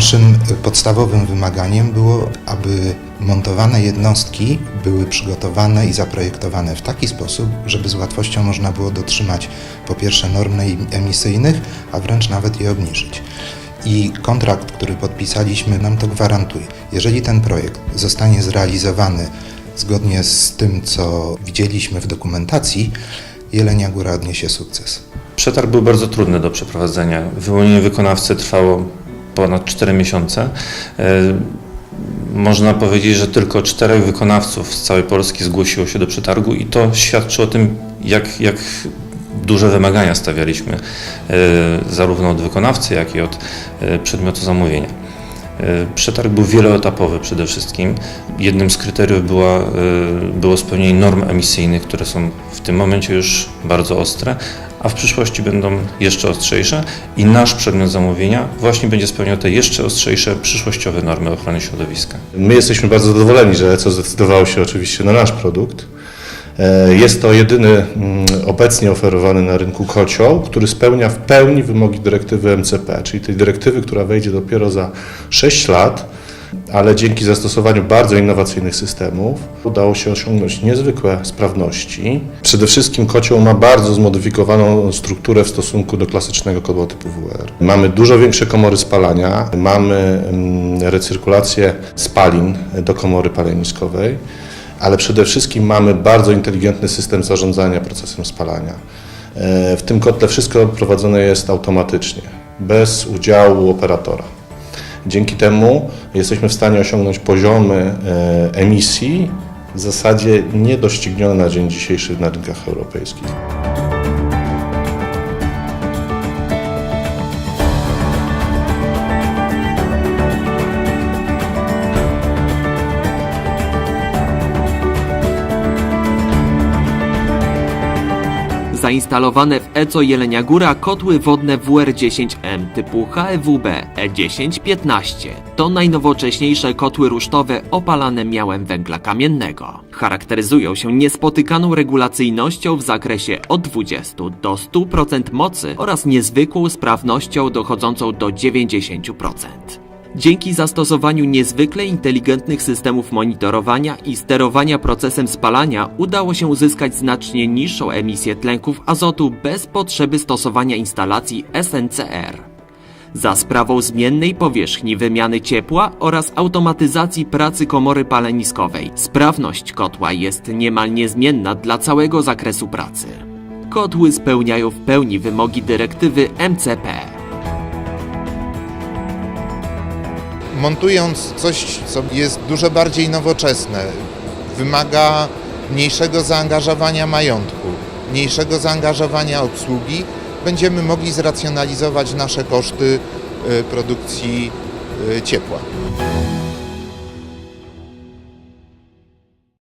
Naszym podstawowym wymaganiem było, aby montowane jednostki były przygotowane i zaprojektowane w taki sposób, żeby z łatwością można było dotrzymać po pierwsze norm emisyjnych, a wręcz nawet je obniżyć. I kontrakt, który podpisaliśmy, nam to gwarantuje. Jeżeli ten projekt zostanie zrealizowany zgodnie z tym, co widzieliśmy w dokumentacji, Jelenia Góra odniesie sukces. Przetarg był bardzo trudny do przeprowadzenia. Wyłonienie wykonawcy trwało ponad 4 miesiące. E, Można powiedzieć, że tylko czterech wykonawców z całej Polski zgłosiło się do przetargu i to świadczy o tym, jak, jak duże wymagania stawialiśmy e, zarówno od wykonawcy, jak i od e, przedmiotu zamówienia. E, Przetarg był wieloetapowy przede wszystkim. Jednym z kryteriów była, e, było spełnienie norm emisyjnych, które są w tym momencie już bardzo ostre, a w przyszłości będą jeszcze ostrzejsze i nasz przedmiot zamówienia właśnie będzie spełniał te jeszcze ostrzejsze przyszłościowe normy ochrony środowiska. My jesteśmy bardzo zadowoleni, że ECO zdecydowało się oczywiście na nasz produkt. E, Jest to jedyny mm, obecnie oferowany na rynku kocioł, który spełnia w pełni wymogi dyrektywy MCP, czyli tej dyrektywy, która wejdzie dopiero za 6 lat, ale dzięki zastosowaniu bardzo innowacyjnych systemów udało się osiągnąć niezwykłe sprawności. Przede wszystkim kocioł ma bardzo zmodyfikowaną strukturę w stosunku do klasycznego kotła typu WR. Mamy dużo większe komory spalania, mamy mm, recyrkulację spalin do komory paleniskowej ale przede wszystkim mamy bardzo inteligentny system zarządzania procesem spalania. E, W tym kotle wszystko prowadzone jest automatycznie, bez udziału operatora. Dzięki temu jesteśmy w stanie osiągnąć poziomy e, emisji w zasadzie niedoścignione na dzień dzisiejszy na rynkach europejskich. Zainstalowane w ECO Jelenia Góra kotły wodne WR10M typu HEWB E1015 to najnowocześniejsze kotły rusztowe opalane miałem węgla kamiennego. Charakteryzują się niespotykaną regulacyjnością w zakresie od 20 do 100% mocy oraz niezwykłą sprawnością dochodzącą do 90%. Dzięki zastosowaniu niezwykle inteligentnych systemów monitorowania i sterowania procesem spalania udało się uzyskać znacznie niższą emisję tlenków azotu bez potrzeby stosowania instalacji SNCR. Za sprawą zmiennej powierzchni wymiany ciepła oraz automatyzacji pracy komory paleniskowej, sprawność kotła jest niemal niezmienna dla całego zakresu pracy. Kotły spełniają w pełni wymogi dyrektywy MCP. Montując coś, co jest dużo bardziej nowoczesne, wymaga mniejszego zaangażowania majątku, mniejszego zaangażowania obsługi, będziemy mogli zracjonalizować nasze koszty y, produkcji y, ciepła.